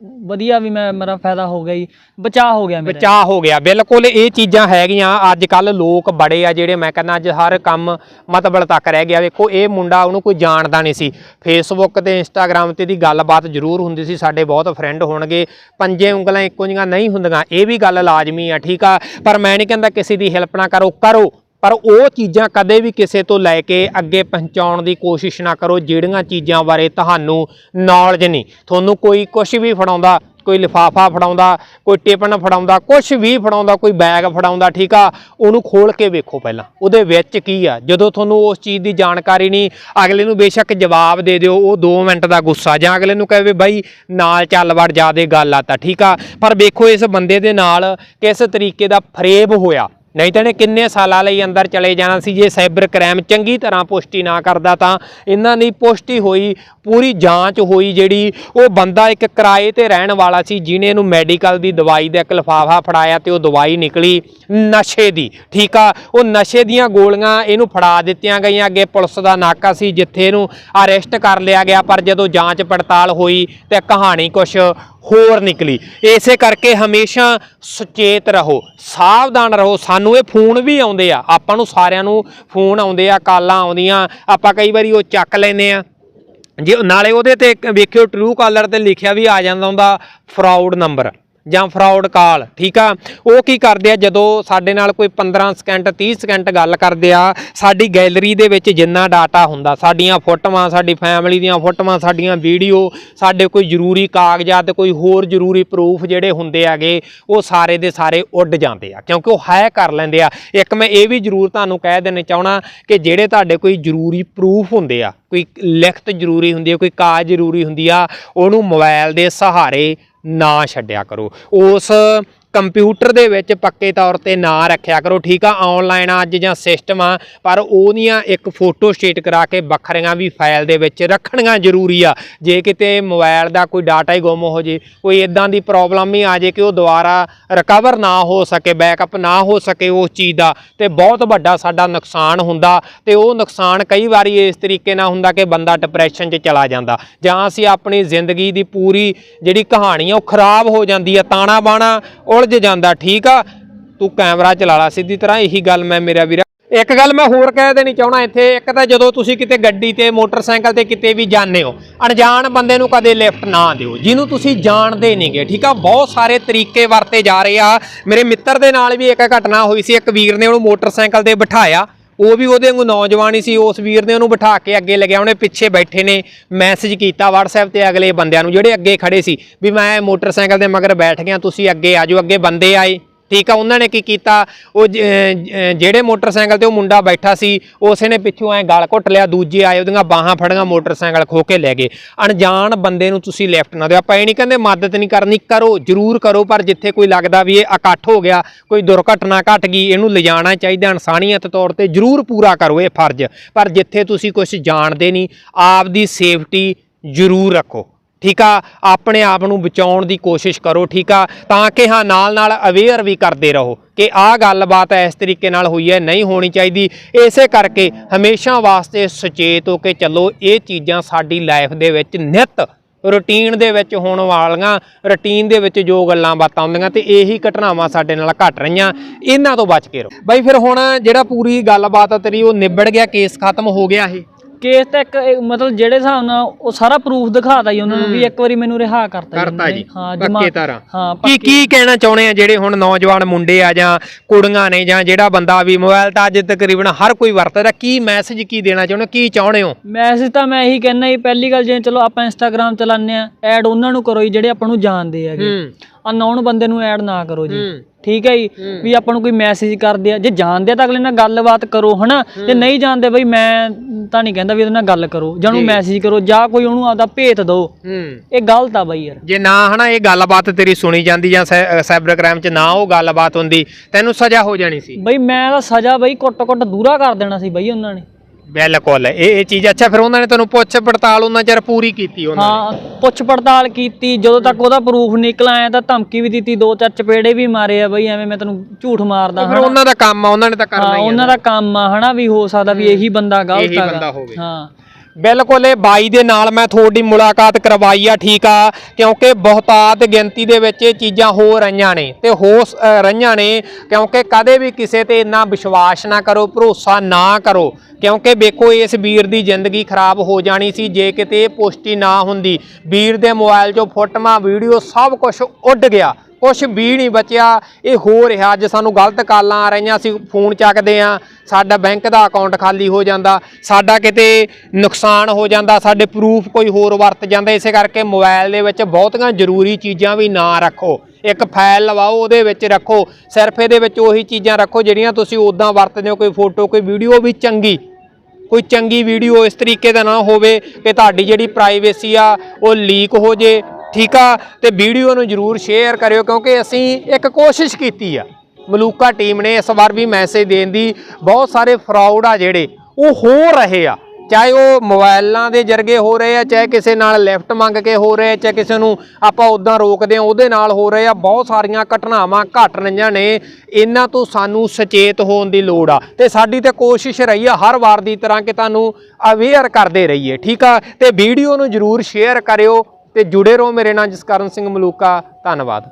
Speaker 2: ਵਧੀਆ ਵੀ ਮੈਂ ਮੇਰਾ ਫਾਇਦਾ ਹੋ ਗਿਆ ਜੀ। ਬਚਾਅ ਹੋ ਗਿਆ ਮੇਰਾ
Speaker 1: ਬਚਾਅ ਹੋ ਗਿਆ। ਬਿਲਕੁਲ ਇਹ ਚੀਜ਼ਾਂ ਹੈਗੀਆਂ। ਅੱਜ ਕੱਲ ਲੋਕ ਬੜੇ ਆ ਜਿਹੜੇ ਮੈਂ ਕਹਿੰਦਾ ਅੱਜ ਹਰ ਕੰਮ ਮਤਬਲ ਤੱਕ ਰਹਿ ਗਿਆ। ਵੇਖੋ, ਇਹ ਮੁੰਡਾ ਉਹਨੂੰ ਕੋਈ ਜਾਣਦਾ ਨਹੀਂ ਸੀ। ਫੇਸਬੁੱਕ ਤੇ ਇੰਸਟਾਗ੍ਰam ਤੇ ਦੀ ਗੱਲਬਾਤ ਜ਼ਰੂਰ ਹੁੰਦੀ ਸੀ। ਸਾਡੇ ਬਹੁਤ ਫਰੈਂਡ ਹੋਣਗੇ। ਪੰਜੇ ਉਂਗਲਾਂ ਇੱਕੋ ਜਿਹੀਆਂ ਨਹੀਂ ਹੁੰਦੀਆਂ। ਇਹ ਵੀ ਗੱਲ ਲਾਜ਼ਮੀ ਆ, ਠੀਕ ਆ? ਪਰ ਮੈਂ ਨਹੀਂ ਕਹਿੰਦਾ ਕਿਸੇ ਦੀ ਹੈਲਪ ਨਾ ਕਰੋ। ਕਰੋ। ਪਰ ਉਹ ਚੀਜ਼ਾਂ ਕਦੇ ਵੀ ਕਿਸੇ ਤੋਂ ਲੈ ਕੇ ਅੱਗੇ ਪਹੁੰਚਾਉਣ ਦੀ ਕੋਸ਼ਿਸ਼ ਨਾ ਕਰੋ, ਜਿਹੜੀਆਂ ਚੀਜ਼ਾਂ ਬਾਰੇ ਤੁਹਾਨੂੰ ਨੌਲੇਜ ਨਹੀਂ। ਤੁਹਾਨੂੰ ਕੋਈ ਕੁਝ ਵੀ ਫੜਾਉਂਦਾ, ਕੋਈ ਲਿਫਾਫਾ ਫੜਾਉਂਦਾ, ਕੋਈ ਟਿਪਨ ਫੜਾਉਂਦਾ ਕੁਝ ਵੀ ਫੜਾਉਂਦਾ, ਕੋਈ ਬੈਗ ਫੜਾਉਂਦਾ, ਠੀਕ ਆ, ਉਹਨੂੰ ਖੋਲ ਕੇ ਵੇਖੋ ਪਹਿਲਾਂ। ਉਹਦੇ ਵਿੱਚ ਕੀ ਆ? ਜਦੋਂ ਤੁਹਾਨੂੰ ਉਸ ਚੀਜ਼ ਦੀ ਜਾਣਕਾਰੀ ਨਹੀਂ, ਅਗਲੇ ਨੂੰ ਬੇਸ਼ੱਕ ਜਵਾਬ ਦੇ ਦਿਓ, ਉਹ 2 ਮਿੰਟ ਦਾ ਗੁੱਸਾ। ਜਾਂ ਅਗਲੇ ਨੂੰ ਕਹੇ ਵੀ ਬਾਈ, ਨਾਲ ਚੱਲ ਵੜ ਜਾ ਦੇ ਗੱਲ ਆ ਤਾਂ, ਠੀਕ ਆ। ਪਰ ਵੇਖੋ ਇਸ ਬੰਦੇ ਦੇ ਨਾਲ ਕਿਸ ਤਰੀਕੇ ਦਾ ਫਰੇਬ ਹੋਇਆ। ਨਹੀਂ ਤਾਂ ਇਹਨੇ ਕਿੰਨੇ ਸਾਲਾਂ ਲਈ ਅੰਦਰ ਚਲੇ ਜਾਣਾ ਸੀ, ਜੇ ਸਾਈਬਰ ਕ੍ਰਾਈਮ ਚੰਗੀ ਤਰ੍ਹਾਂ ਪੁਸ਼ਟੀ ਨਾ ਕਰਦਾ ਤਾਂ ਇਹਨਾਂ ਦੀ ਪੁਸ਼ਟੀ ਹੋਈ, ਪੂਰੀ ਜਾਂਚ ਹੋਈ ਜਿਹੜੀ ਉਹ ਬੰਦਾ ਇੱਕ ਕਿਰਾਏ ਤੇ ਰਹਿਣ ਵਾਲਾ ਸੀ ਜਿਨੇ ਇਹਨੂੰ ਮੈਡੀਕਲ ਦੀ ਦਵਾਈ ਦਾ ਇੱਕ ਲਿਫਾਫਾ ਫੜਾਇਆ ਤੇ ਉਹ ਦਵਾਈ ਨਿਕਲੀ ਨਸ਼ੇ ਦੀ, ਠੀਕ ਆ? ਉਹ ਨਸ਼ੇ ਦੀਆਂ ਗੋਲੀਆਂ ਇਹਨੂੰ ਫੜਾ ਦਿੱਤੀਆਂ ਗਈਆਂ, ਅੱਗੇ ਪੁਲਿਸ ਦਾ ਨਾਕਾ ਸੀ, ਜਿੱਥੇ ਇਹਨੂੰ ਅਰੈਸਟ ਕਰ ਲਿਆ ਗਿਆ, ਪਰ ਜਦੋਂ ਜਾਂਚ ਪੜਤਾਲ ਹੋਈ ਤੇ ਕਹਾਣੀ ਕੁਛ ਹੋਰ ਨਿਕਲੀ। ਇਸੇ ਕਰਕੇ ਹਮੇਸ਼ਾ ਸੁਚੇਤ ਰਹੋ, ਸਾਵਧਾਨ ਰਹੋ। ਸਾਨੂੰ ਇਹ ਫੋਨ ਵੀ ਆਉਂਦੇ ਆ। ਆਪਾਂ ਨੂੰ ਸਾਰਿਆਂ ਨੂੰ ਫੋਨ ਆਉਂਦੇ ਆ, ਕਾਲਾਂ ਆਉਂਦੀਆਂ। ਆਪਾਂ ਕਈ ਵਾਰੀ ਉਹ ਚੱਕ ਲੈਨੇ ਆ। ਜੇ ਨਾਲੇ ਉਹਦੇ ਤੇ ਵੇਖਿਓ ਟਰੂ ਕਾਲਰ ਤੇ ਲਿਖਿਆ ਵੀ ਆ ਜਾਂਦਾ ਹੁੰਦਾ ਫਰਾਡ ਨੰਬਰ ਜਾਂ ਫਰਾਡ ਕਾਲ ਠੀਕ ਆ? ਉਹ ਕੀ ਕਰਦੇ ਆ? ਜਦੋਂ ਸਾਡੇ ਨਾਲ ਕੋਈ 15 ਸਕਿੰਟ 30 ਸਕਿੰਟ ਗੱਲ ਕਰਦੇ ਆ, ਸਾਡੀ ਗੈਲਰੀ ਦੇ ਵਿੱਚ ਜਿੰਨਾ ਡਾਟਾ ਹੁੰਦਾ, ਸਾਡੀਆਂ ਫੋਟੋਆਂ, ਸਾਡੀ ਫੈਮਿਲੀ ਦੀਆਂ ਫੋਟੋਆਂ, ਸਾਡੀਆਂ ਵੀਡੀਓ ਸਾਡੇ ਕੋਈ ਜ਼ਰੂਰੀ ਕਾਗਜ਼ਾਤ, ਕੋਈ ਹੋਰ ਜ਼ਰੂਰੀ ਪ੍ਰੂਫ ਜਿਹੜੇ ਹੁੰਦੇ ਆਗੇ ਉਹ ਸਾਰੇ ਦੇ ਸਾਰੇ ਉੱਡ ਜਾਂਦੇ ਆ, ਕਿਉਂਕਿ ਉਹ ਹੈ ਕਰ ਲੈਂਦੇ ਆ। ਇੱਕ ਮੈਂ ਇਹ ਵੀ ਜ਼ਰੂਰ ਤੁਹਾਨੂੰ ਕਹਿ ਦੇਣਾ ਚਾਹਣਾ ਕਿ ਜਿਹੜੇ ਤੁਹਾਡੇ ਕੋਈ ਜ਼ਰੂਰੀ ਪ੍ਰੂਫ ਹੁੰਦੇ ਆ, ਕੋਈ ਲਿਖਤ ਜ਼ਰੂਰੀ ਹੁੰਦੀ ਹੈ ਕੋਈ ਕਾਜ ਜ਼ਰੂਰੀ ਹੁੰਦੀ ਆ, ਉਹਨੂੰ ਮੋਬਾਈਲ ਦੇ ਸਹਾਰੇ ਨਾ ਛੱਡਿਆ ਕਰੋ। ਉਸ ਕੰਪਿਊਟਰ ਦੇ ਵਿੱਚ ਪੱਕੇ ਤੌਰ ਤੇ ਨਾ ਰੱਖਿਆ ਕਰੋ, ਠੀਕ ਆ? ਆਨਲਾਈਨ ਅੱਜ ਜਾਂ ਸਿਸਟਮ ਆ, ਪਰ ਉਹਦੀਆਂ ਇੱਕ ਫੋਟੋ ਸਟੇਟ ਕਰਾ ਕੇ ਵੱਖਰੀਆਂ ਵੀ ਫਾਈਲ ਦੇ ਵਿੱਚ ਰੱਖਣੀਆਂ ਜ਼ਰੂਰੀ ਆ। ਜੇ ਕਿਤੇ ਮੋਬਾਈਲ ਦਾ ਕੋਈ ਡਾਟਾ ਹੀ ਗੁੰਮ ਹੋ ਜੇ, ਕੋਈ ਇਦਾਂ ਦੀ ਪ੍ਰੋਬਲਮ ਹੀ ਆ ਜੇ ਕਿ ਉਹ ਦੁਬਾਰਾ ਰਿਕਵਰ ਨਾ ਹੋ ਸਕੇ ਬੈਕਅਪ ਨਾ ਹੋ ਸਕੇ ਉਸ ਚੀਜ਼ ਦਾ, ਤੇ ਬਹੁਤ ਵੱਡਾ ਸਾਡਾ ਨੁਕਸਾਨ ਹੁੰਦਾ। ਤੇ ਉਹ ਨੁਕਸਾਨ ਕਈ ਵਾਰੀ ਇਸ ਤਰੀਕੇ ਨਾਲ ਹੁੰਦਾ ਕਿ ਬੰਦਾ ਡਿਪਰੈਸ਼ਨ 'ਚ ਚਲਾ ਜਾਂਦਾ, ਜਾਂ ਅਸੀਂ ਆਪਣੀ ਜ਼ਿੰਦਗੀ ਦੀ ਪੂਰੀ ਜਿਹੜੀ ਕਹਾਣੀ ਆ, ਉਹ ਖਰਾਬ ਹੋ ਜਾਂਦੀ ਆ ਤਾਣਾ ਬਾਣਾ ਉਲਝ ਜਾਂਦਾ, ਠੀਕ ਆ? ਤੂੰ ਕੈਮਰਾ ਚਲਾ ਲਾ ਸਿੱਧੀ ਤਰ੍ਹਾਂ, ਇਹੀ ਗੱਲ ਮੈਂ ਮੇਰਾ ਵੀਰਾ ਇੱਕ ਗੱਲ ਮੈਂ ਹੋਰ ਕਹਿ ਦੇਣੀ ਚਾਹਣਾ ਇੱਥੇ, ਇੱਕ ਤਾਂ ਜਦੋਂ ਤੁਸੀਂ ਕਿਤੇ ਗੱਡੀ ਤੇ, ਮੋਟਰਸਾਈਕਲ ਤੇ ਕਿਤੇ ਵੀ ਜਾਂਦੇ ਹੋ, ਅਣਜਾਣ ਬੰਦੇ ਨੂੰ ਕਦੇ ਲਿਫਟ ਨਾ ਦਿਓ, ਜਿਹਨੂੰ ਤੁਸੀਂ ਜਾਣਦੇ ਨਹੀਂਗੇ ਠੀਕ ਆ? ਬਹੁਤ ਸਾਰੇ ਤਰੀਕੇ ਵਰਤੇ ਜਾ ਰਹੇ ਆ। ਮੇਰੇ ਮਿੱਤਰ ਦੇ ਨਾਲ ਵੀ ਇੱਕ ਘਟਨਾ ਹੋਈ ਸੀ, ਇੱਕ ਵੀਰ ਨੇ ਉਹਨੂੰ ਮੋਟਰਸਾਈਕਲ ਤੇ ਬਿਠਾਇਆ। ਉਹ ਵੀ ਉਹਦੇ ਵਾਂਗੂ ਨੌਜਵਾਨ ਹੀ ਸੀ, ਉਸ ਵੀਰ ਨੇ ਉਹਨੂੰ ਬਿਠਾ ਕੇ ਅੱਗੇ ਲੱਗਿਆ ਉਹਨੇ ਪਿੱਛੇ ਬੈਠੇ ਨੇ ਮੈਸੇਜ ਕੀਤਾ WhatsApp ਤੇ ਅਗਲੇ ਬੰਦਿਆਂ ਨੂੰ, ਜਿਹੜੇ ਅੱਗੇ ਖੜੇ ਸੀ, ਵੀ ਮੈਂ ਮੋਟਰਸਾਈਕਲ ਦੇ ਮਗਰ ਬੈਠ ਗਿਆ, ਤੁਸੀਂ ਅੱਗੇ ਆ ਜਾਓ, ਅੱਗੇ ਬੰਦੇ ਆਏ। ਠੀਕ ਆ, ਉਹਨਾਂ ਨੇ ਕੀ ਕੀਤਾ? ਉਹ ਜਿਹੜੇ ਮੋਟਰਸਾਈਕਲ ਤੇ ਉਹ ਮੁੰਡਾ ਬੈਠਾ ਸੀ, ਉਸੇ ਨੇ ਪਿੱਛੋਂ ਐ ਗਲ ਘੁੱਟ ਲਿਆ, ਦੂਜੇ ਆਏ, ਉਹਦੀਆਂ ਬਾਹਾਂ ਫੜੀਆਂ, ਮੋਟਰਸਾਈਕਲ ਖੋ ਕੇ ਲੈ ਗਏ। ਅਣਜਾਣ ਬੰਦੇ ਨੂੰ ਤੁਸੀਂ ਲੈਫਟ ਨਾ ਦਿਓ। ਆਪਾਂ ਇਹ ਨਹੀਂ ਕਹਿੰਦੇ ਮਦਦ ਨਹੀਂ ਕਰਨੀ, ਕਰੋ, ਜ਼ਰੂਰ ਕਰੋ, ਪਰ ਜਿੱਥੇ ਕੋਈ ਲੱਗਦਾ ਵੀ ਇਹ ਇਕੱਠ ਹੋ ਗਿਆ, ਕੋਈ ਦੁਰਘਟਨਾ ਘਟ ਗਈ, ਇਹਨੂੰ ਲਿਜਾਣਾ ਚਾਹੀਦਾ, ਇਨਸਾਨੀਅਤ ਤੌਰ ਤੇ ਜ਼ਰੂਰ ਪੂਰਾ ਕਰੋ ਇਹ ਫਰਜ਼। ਪਰ ਜਿੱਥੇ ਤੁਸੀਂ ਕੁਝ ਜਾਣਦੇ ਨਹੀਂ ਆਪ ਦੀ ਸੇਫਟੀ ਜ਼ਰੂਰ ਰੱਖੋ। ਠੀਕ ਆ? ਆਪਣੇ ਆਪ ਨੂੰ ਬਚਾਉਣ ਦੀ ਕੋਸ਼ਿਸ਼ ਕਰੋ, ਠੀਕ ਆ? ਤਾਂ ਕਿ ਹਾਂ ਨਾਲ ਨਾਲ ਅਵੇਅਰ ਵੀ ਕਰਦੇ ਰਹੋ ਕਿ ਆਹ ਗੱਲਬਾਤ ਇਸ ਤਰੀਕੇ ਨਾਲ ਹੋਈ ਹੈ, ਨਹੀਂ ਹੋਣੀ ਚਾਹੀਦੀ। ਇਸੇ ਕਰਕੇ ਹਮੇਸ਼ਾ ਵਾਸਤੇ ਸੁਚੇਤ ਹੋ ਕੇ ਚੱਲੋ। ਇਹ ਚੀਜ਼ਾਂ ਸਾਡੀ ਲਾਈਫ ਦੇ ਵਿੱਚ ਨਿਤ ਰੂਟੀਨ ਦੇ ਵਿੱਚ ਹੋਣ ਵਾਲੀਆਂ ਰੂਟੀਨ ਦੇ ਵਿੱਚ ਜੋ ਗੱਲਾਂ ਬਾਤਾਂ ਹੁੰਦੀਆਂ ਤੇ ਇਹੀ ਘਟਨਾਵਾਂ ਸਾਡੇ ਨਾਲ ਘਟ ਰਹੀਆਂ। ਇਹਨਾਂ ਤੋਂ ਬਚ ਕੇ ਰਹੋ। ਬਾਈ, ਫਿਰ ਹੁਣ ਜਿਹੜਾ ਪੂਰੀ ਗੱਲਬਾਤ ਤੇਰੀ ਉਹ ਨਿਬੜ ਗਿਆ ਕੇਸ ਖਤਮ ਹੋ ਗਿਆ ਇਹ।
Speaker 2: ਕੇਸ ਤਾਂ ਇੱਕ ਇਹ ਮਤਲਬ ਜਿਹੜੇ ਹਿਸਾਬ ਨਾਲ ਉਹ ਸਾਰਾ ਪ੍ਰੂਫ ਦਿਖਾਤਾ ਜੀ ਉਹਨਾਂ ਨੂੰ ਵੀ ਇੱਕ ਵਾਰੀ ਮੈਨੂੰ ਰਿਹਾ ਕਰਤਾ
Speaker 1: ਕਰਤਾ
Speaker 2: ਉਹਨਾਂ। ਨੇ।
Speaker 1: ਜੀ।
Speaker 2: ਹਾਂ
Speaker 1: ਪੱਕੇ
Speaker 2: ਜਮਾ ਹਾਂ
Speaker 1: ਕੀ ਕੀ ਕਹਿਣਾ ਚਾਹੁੰਦੇ ਆ ਜਿਹੜੇ ਹੁਣ ਨੌਜਵਾਨ ਮੁੰਡੇ ਆ ਜਾਂ ਕੁੜੀਆਂ ਨੇ ਜਾਂ ਜਿਹੜਾ ਬੰਦਾ ਵੀ ਮੋਬਾਈਲ ਤਾਂ ਅੱਜ ਤਕਰੀਬਨ ਹਰ ਕੋਈ ਵਰਤਦਾ ਕੀ ਮੈਸੇਜ ਕੀ ਦੇਣਾ ਚਾਹੁੰਦੇ ਹੋ? ਕੀ ਚਾਹੁੰਦੇ ਹੋ?
Speaker 2: ਮੈਸੇਜ ਤਾਂ ਮੈਂ ਇਹੀ ਕਹਿਣਾ ਜੀ ਪਹਿਲੀ ਗੱਲ ਜੇ ਚਲੋ ਆਪਾਂ ਇੰਸਟਾਗ੍ਰam ਚਲਾਉਂਦੇ ਆ ਐਡ ਉਹਨਾਂ ਨੂੰ ਕਰੋ ਜੀ ਜਿਹੜੇ ਆਪਾਂ ਨੂੰ ਜਾਣਦੇ ਹੈਗੇ।
Speaker 1: ਹੂੰ।
Speaker 2: ਅਨਨੋਨ ਬੰਦੇ ਨੂੰ ਐਡ ਨਾ ਕਰੋ ਜੀ। ਠੀਕ ਹੈ ਜੀ? ਵੀ ਆਪਾਂ ਨੂੰ ਕੋਈ ਮੈਸੇਜ ਕਰਦੇ ਆ। ਜੇ ਜਾਣਦੇ ਆ ਤਾਂ ਅਗਲੇ ਨਾਲ ਗੱਲਬਾਤ ਕਰੋ ਹਨਾ? ਜੇ ਨਹੀਂ ਜਾਣਦੇ ਬਈ ਮੈਂ ਤਾਂ ਨਹੀਂ ਕਹਿੰਦਾ ਵੀ ਉਹਦੇ ਨਾਲ ਗੱਲ ਕਰੋ। ਜਾਂ ਉਹਨੂੰ ਮੈਸੇਜ ਕਰੋ ਜਾਂ ਕੋਈ ਉਹਨੂੰ ਆਪਦਾ ਭੇਤ ਦਿਓ।
Speaker 1: ਹੂੰ।
Speaker 2: ਇਹ ਗਲਤ ਆ ਬਈ ਯਾਰ।
Speaker 1: ਜੇ ਨਾ ਹਨਾ ਇਹ ਗੱਲਬਾਤ ਤੇਰੀ ਸੁਣੀ ਜਾਂਦੀ ਜਾਂ ਸਾਈ- ਸਾਈਬਰ ਕ੍ਰਾਈਮ 'ਚ ਨਾ ਉਹ ਗੱਲਬਾਤ ਹੁੰਦੀ ਤੈਨੂੰ ਸਜ਼ਾ ਹੋ ਜਾਣੀ ਸੀ।
Speaker 2: ਬਈ ਮੈਂ ਤਾਂ ਸਜ਼ਾ ਬਈ ਕੁੱਟ-ਕੁੱਟ ਦੂਰਾ ਕਰ ਦੇਣਾ ਸੀ ਬਈ ਉਹਨਾਂ ਨੇ।
Speaker 1: ਬਿਲਕੁਲ। ਇਹ ਇਹ ਚੀਜ਼ ਅੱਛਾ ਫਿਰ ਉਹਨਾਂ ਨੇ ਤੈਨੂੰ ਪੁੱਛ ਪੜਤਾਲ ਉਹਨਾਂ ਚਿਰ ਪੂਰੀ ਕੀਤੀ ਉਹਨਾਂ ਨੇ?
Speaker 2: ਹਾਂ ਪੁੱਛ ਪੜਤਾਲ ਕੀਤੀ ਜਦੋਂ ਤੱਕ ਉਹਦਾ ਪ੍ਰੂਫ ਨਿਕਲ ਆਇਆ ਤਾਂ ਧਮਕੀ ਵੀ ਦਿੱਤੀ ਦੋ ਚਾਰ ਚਪੇੜੇ ਵੀ ਮਾਰੇ ਆ ਬਈ ਐਵੇਂ ਮੈਂ ਤੈਨੂੰ ਝੂਠ ਮਾਰਦਾ
Speaker 1: ਫਿਰ
Speaker 2: ਹਾਂ
Speaker 1: ਉਹਨਾਂ ਦਾ ਕੰਮ ਆ ਉਹਨਾਂ ਨੇ ਤਾਂ ਕਰਨਾ
Speaker 2: ਹਾਂ
Speaker 1: ਹੀ ਆ
Speaker 2: ਉਹਨਾਂ ਦਾ ਕੰਮ ਆ ਹਨਾ ਵੀ ਹੋ ਸਕਦਾ ਵੀ ਇਹੀ ਬੰਦਾ ਗਲਤ
Speaker 1: ਇਹੀ ਬੰਦਾ ਹੋਵੇ।
Speaker 2: ਹਾਂ।
Speaker 1: ਬਿਲਕੁਲ ਇਹ ਬਾਈ ਦੇ ਨਾਲ ਮੈਂ ਤੁਹਾਡੀ ਮੁਲਾਕਾਤ ਕਰਵਾਈ ਆ, ਠੀਕ ਆ, ਕਿਉਂਕਿ ਬਹੁਤਾਤ ਗਿਣਤੀ ਦੇ ਵਿੱਚ ਇਹ ਚੀਜ਼ਾਂ ਹੋ ਰਹੀਆਂ ਨੇ ਤੇ ਹੋ ਸ- ਰਹੀਆਂ ਨੇ, ਕਿਉਂਕਿ ਕਦੇ ਵੀ ਕਿਸੇ ਤੇ ਇੰਨਾ ਵਿਸ਼ਵਾਸ ਨਾ ਕਰੋ, ਭਰੋਸਾ ਨਾ ਕਰੋ, ਕਿਉਂਕਿ ਵੇਖੋ ਇਸ ਵੀਰ ਦੀ ਜ਼ਿੰਦਗੀ ਖਰਾਬ ਹੋ ਜਾਣੀ ਸੀ, ਜੇ ਕਿਤੇ ਇਹ ਪੁਸ਼ਟੀ ਨਾ ਹੁੰਦੀ, ਵੀਰ ਦੇ ਮੋਬਾਈਲ 'ਚੋਂ ਫੋਟੋਆਂ, ਵੀਡੀਓ ਸਭ ਕੁਝ ਉੱਡ ਗਿਆ। ਕੁਝ ਵੀ ਨਹੀਂ ਬਚਿਆ। ਇਹ ਹੋ ਰਿਹਾ। ਅੱਜ ਸਾਨੂੰ ਗਲਤ ਕਾਲਾਂ ਆ ਰਹੀਆਂ। ਅਸੀਂ ਫੋਨ ਚੱਕਦੇ ਆ। ਸਾਡਾ ਬੈਂਕ ਦਾ ਅਕਾਊਂਟ ਖਾਲੀ ਹੋ ਜਾਂਦਾ। ਸਾਡਾ ਕਿਤੇ ਨੁਕਸਾਨ ਹੋ ਜਾਂਦਾ। ਸਾਡੇ ਪ੍ਰੂਫ ਕੋਈ ਹੋਰ ਵਰਤ ਜਾਂਦਾ। ਇਸੇ ਕਰਕੇ ਮੋਬਾਈਲ ਦੇ ਵਿੱਚ ਬਹੁਤੀਆਂ ਜ਼ਰੂਰੀ ਚੀਜ਼ਾਂ ਵੀ ਨਾ ਰੱਖੋ। ਇੱਕ ਫਾਈਲ ਲਵਾਓ, ਉਹਦੇ ਵਿੱਚ ਰੱਖੋ। ਸਿਰਫ ਇਹਦੇ ਵਿੱਚ ਉਹੀ ਚੀਜ਼ਾਂ ਰੱਖੋ ਜਿਹੜੀਆਂ ਤੁਸੀਂ ਉਦਾਂ ਵਰਤਦੇ ਹੋ। ਕੋਈ ਫੋਟੋ, ਕੋਈ ਵੀਡੀਓ ਵੀ ਚੰਗੀ। ਕੋਈ ਚੰਗੀ ਵੀਡੀਓ ਇਸ ਤਰੀਕੇ ਦਾ ਨਾ ਹੋਵੇ ਕਿ ਤੁਹਾਡੀ ਜਿਹੜੀ ਪ੍ਰਾਈਵੇਸੀ ਆ, ਉਹ ਲੀਕ ਹੋ ਜੇ। ਠੀਕ ਆ ਤੇ ਵੀਡੀਓ ਨੂੰ ਜਰੂਰ ਸ਼ੇਅਰ ਕਰਿਓ ਕਿਉਂਕਿ ਅਸੀਂ ਇੱਕ ਕੋਸ਼ਿਸ਼ ਕੀਤੀ ਆ। ਮਲੂਕਾ ਟੀਮ ਨੇ ਇਸ ਵਾਰ ਵੀ ਮੈਸੇਜ ਦੇਣ ਦੀ। ਬਹੁਤ ਸਾਰੇ ਫਰਾਡ ਆ ਜਿਹੜੇ, ਉਹ ਹੋ ਰਹੇ ਆ। ਚਾਹੇ ਉਹ ਮੋਬਾਈਲਾਂ ਦੇ ਜਰਗੇ ਹੋ ਰਹੇ ਆ, ਚਾਹੇ ਕਿਸੇ ਨਾਲ ਲਿਫਟ ਮੰਗ ਕੇ ਹੋ ਰਹੇ ਆ, ਚਾਹੇ ਕਿਸੇ ਨੂੰ ਆਪਾਂ ਉਦਾਂ ਰੋਕਦੇ ਆ, ਉਹਦੇ ਨਾਲ ਹੋ ਰਹੇ ਆ। ਬਹੁਤ ਸਾਰੀਆਂ ਘਟਨਾਵਾਂ ਘਟ ਰਹੀਆਂ ਨੇ। ਇਹਨਾਂ ਤੋਂ ਸਾਨੂੰ ਸੁਚੇਤ ਹੋਣ ਦੀ ਲੋੜ ਆ। ਤੇ ਸਾਡੀ ਤੇ ਕੋਸ਼ਿਸ਼ ਰਹੀ ਆ ਹਰ ਵਾਰ ਦੀ ਤਰ੍ਹਾਂ ਕਿ ਤੁਹਾਨੂੰ ਅਵੇਅਰ ਕਰਦੇ ਰਹੀਏ, ਠੀਕ ਆ? ਤੇ ਵੀਡੀਓ ਨੂੰ ਜਰੂਰ ਸ਼ੇਅਰ ਕਰਿਓ। ਤੇ ਜੁੜੇ ਰਹੋ ਮੇਰੇ ਨਾਲ ਜਸਕਰਨ ਸਿੰਘ ਮਲੂਕਾ ਧੰਨਵਾਦ।